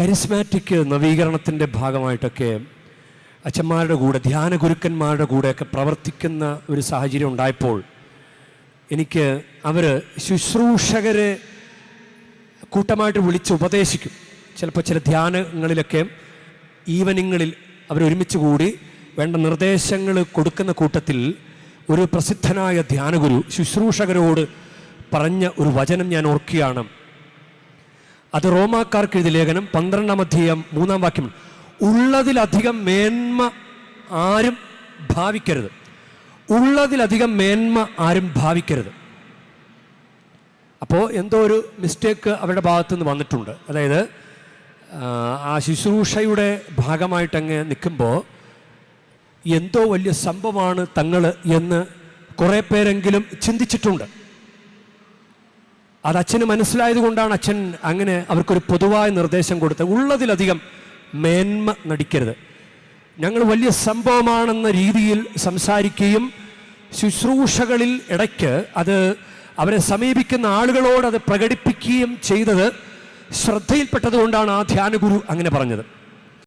Charismatic നവീകരണത്തിന്റെ ഭാഗമായിട്ടൊക്കെ അച്ഛന്മാരുടെ കൂടെ ധ്യാന ഗുരുക്കന്മാരുടെ കൂടെയൊക്കെ പ്രവർത്തിക്കുന്ന ഒരു സാഹചര്യം ഉണ്ടായപ്പോൾ എനിക്ക് അവർ ശുശ്രൂഷകരെ കൂട്ടമായിട്ട് വിളിച്ച് ഉപദേശിക്കും. ചിലപ്പോൾ ചില ധ്യാനങ്ങളിലൊക്കെ ഈവനിങ്ങളിൽ അവരൊരുമിച്ച് കൂടി വേണ്ട നിർദ്ദേശങ്ങൾ കൊടുക്കുന്ന കൂട്ടത്തിൽ ഒരു പ്രസിദ്ധനായ ധ്യാനഗുരു ശുശ്രൂഷകരോട് പറഞ്ഞ ഒരു വചനം ഞാൻ ഓർക്കുകയാണ്. അത് റോമാക്കാർക്ക് എഴുതിയ ലേഖനം പന്ത്രണ്ടാം അധ്യായം മൂന്നാം വാക്യം. ഉള്ളതിലധികം മേന്മ ആരും ഭാവിക്കരുത്. ഉള്ളതിലധികം മേന്മ ആരും ഭാവിക്കരുത്. അപ്പോൾ എന്തോ ഒരു മിസ്റ്റേക്ക് അവരുടെ ഭാഗത്തുനിന്ന് വന്നിട്ടുണ്ട്. അതായത് ആ, ശുശ്രൂഷയുടെ ഭാഗമായിട്ടങ്ങ് നിൽക്കുമ്പോൾ എന്തോ വലിയ സംഭവമാണ് തങ്ങൾ എന്ന് കുറേ പേരെങ്കിലും ചിന്തിച്ചിട്ടുണ്ട്. അത് അച്ഛന് മനസ്സിലായത് കൊണ്ടാണ് അച്ഛൻ അങ്ങനെ അവർക്കൊരു പൊതുവായ നിർദ്ദേശം കൊടുത്തത്. ഉള്ളതിലധികം മേന്മ നടിക്കരുത്. ഞങ്ങൾ വലിയ സംഭവമാണെന്ന രീതിയിൽ സംസാരിക്കുകയും ശുശ്രൂഷകളിൽ ഇടയ്ക്ക് അത് അവരെ സമീപിക്കുന്ന ആളുകളോട് അത് പ്രകടിപ്പിക്കുകയും ചെയ്തത് ശ്രദ്ധയിൽപ്പെട്ടതുകൊണ്ടാണ് ആ ധ്യാനഗുരു അങ്ങനെ പറഞ്ഞത്.